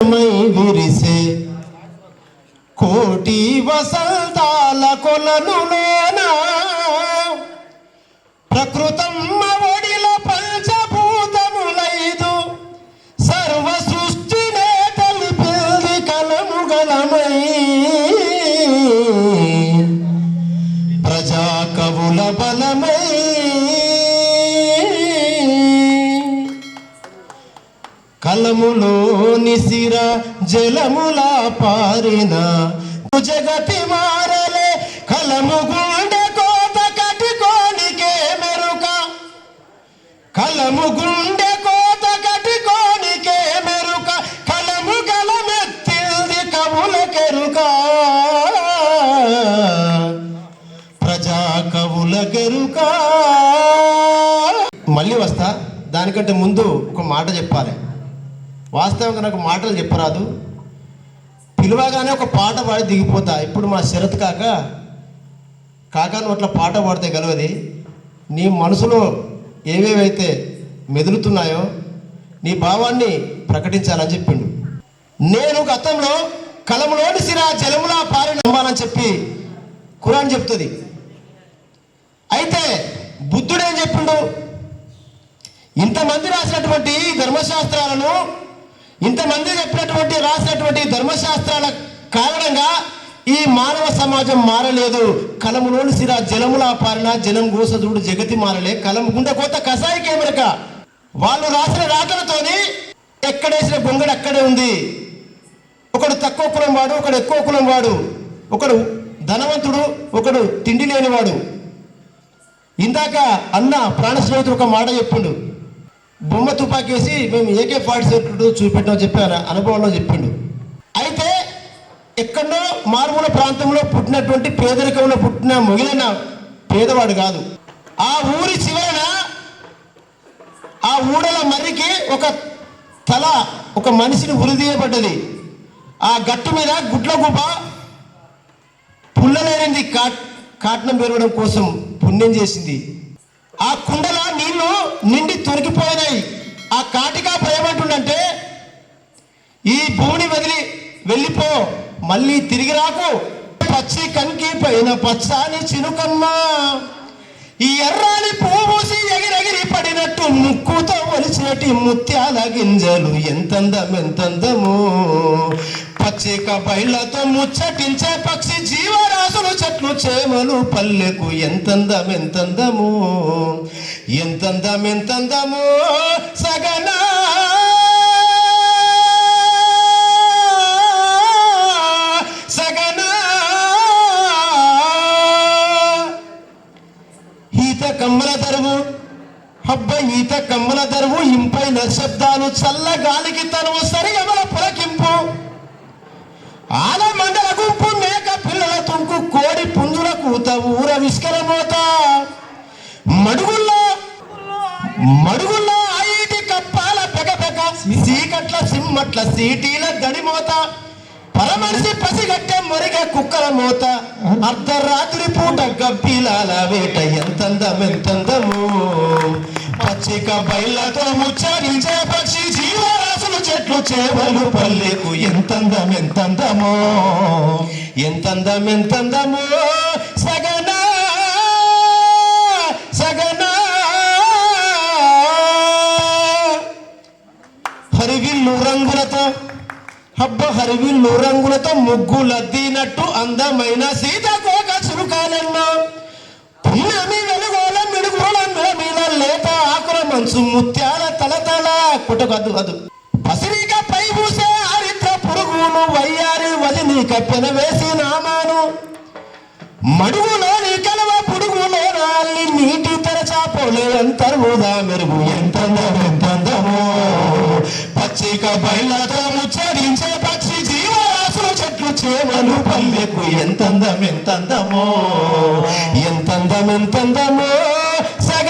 విరిసే కోటి వసంతాల కొలను ప్రకృతం కలములోని సిర జలములా పారిన జగతి మారలే కలము గుండె కోత కటికోనికే మెరుక. కలము గుండె కోత కటికోనికే మెరుక కలము కలమెత్తింది కవుల కెరుక. ప్రజా కవుల కెరుక. మళ్ళీ వస్తా దానికంటే ముందు ఒక మాట చెప్పాలి. వాస్తవంగా నాకు మాటలు చెప్పరాదు. పిలవగానే ఒక పాట పాడి దిగిపోతా. ఇప్పుడు మా శరత్ కాక కాకా అట్లా పాట పాడితే గలవది. నీ మనసులో ఏవేవైతే మెదులుతున్నాయో నీ భావాన్ని ప్రకటించాలని చెప్పిండు. నేను గతంలో కలములోని సిరా జలములా పారి నమ్మాలని చెప్పి కురాన్ చెప్తుంది. అయితే బుద్ధుడేం చెప్పిండు? ఇంతమంది రాసినటువంటి ధర్మశాస్త్రాలను ఇంతమంది చెప్పినటువంటి రాసినటువంటి ధర్మశాస్త్రాల కారణంగా ఈ మానవ సమాజం మారలేదు. కలములోని సిరా జలములా పారిన జనం గోసదుడు జగతి మారలే. కలము గుండె కోత కసాయి కేమరక వాళ్ళు రాసిన రాతలతోని ఎక్కడేసిన బొంగడు అక్కడే ఉంది. ఒకడు తక్కువ కులం వాడు ఒకడు ఎక్కువ కులం వాడు. ఒకడు ధనవంతుడు ఒకడు తిండి లేనివాడు. ఇందాక అన్న ప్రాణ స్నేహితుడు ఒక మాట చెప్పిండు. బొమ్మ తుపాకేసి మేము ఏకే ఫార్టీ సెవెన్ చూపెట్టామని చెప్పారు. అనుభవంలో చెప్పిండు. అయితే ఎక్కడో మారుమూల ప్రాంతంలో పుట్టినటువంటి పేదరికంలో పుట్టిన మిగిలిన పేదవాడు కాదు. ఆ ఊరి చివరన ఆ ఊడల మర్రికి ఒక తల ఒక మనిషిని ఉరిదీయబడ్డది ఆ గట్టు మీద గుడ్ల గుబ పుల్లలేనిది కాట్ కాటనం పెరగడం కోసం పుణ్యం చేసింది. ఆ కుండల నీళ్ళు నిండి తొలగిపోయినాయి ఆ కాటికా భయమంటుండంటే ఈ భూమిని వదిలి వెళ్ళిపో మళ్ళీ తిరిగి రాకు. పచ్చి కనికి పైన పచ్చాని చినుకమ్మా. ఈ ఎర్రాని పూసి ఎగిరెగిరి పడినట్టు ముక్కుతో ఒలిచినట్టు ముత్యాల గింజలు ఎంతందం ఎంతందము. పచ్చిక బయళ్ళతో ముచ్చటించే పక్షి జీవరాశులు చెట్లు చేమలు పల్లెకు ఎంతందం ఎంతందము? ఎంతందం ఎంతందము? సగనా? సగనా? ఈత కమ్మల తరువు అబ్బ ఈత కమ్మల తరువు ఇంపైన శబ్దాలు చల్ల గాలికి తనువు సరిగమల పులకింపు ఆల మండల గుంపు మేక పిల్లల తుంకు కోడి పుంజుల కూత ఊర విస్కరమోత. మడుగుల్లో మడుగుల్లో ఐటి కప్పాల పెగపెక సీకట్ల సిమ్మట్ల సీటీల దడిమోత పరమనిషి పసిగట్టే మొరిగ కుక్కల మోత. అర్ధరాత్రి పూట గబ్బిలాల వేట ఎంతందం ఎంతందము పచ్చిక బయళ్ళతో ముచ్చరించే పక్షి చెట్లు చేవలు పల్లెకు ఎంతందం ఎంతందమో? ఎంతందం ఎంతందమో? సగనా? సగనా? హరివిల్లు రంగులతో హబ్బ హరివిల్లు రంగులతో ముగ్గులద్దినట్టు అందమైన సీతకోక చురుకాలన్నా పున్నమి వెలుగోల మిడుగుల మీద లేత ఆకుల మనసు ముత్యాల తల కుటకద్దు అదు పసిరిక పై పూసే ఆరిత్ర పురుగును వయ్యారి వదిని కప్పెన వేసి నామాను. మడుగులోని కలవ పుడుగులో రాలి నీటి తెరచాపోలే ఎంతరుదా మెరుగు ఎంతందం ఎంతందమో. పచ్చిక బయలతో ముచ్చరించే పక్షి జీవరాశులు చెట్లు చేమలు పల్లెకు ఎంతందం ఎంతందమో. ఎంతందం ఎంతందమో.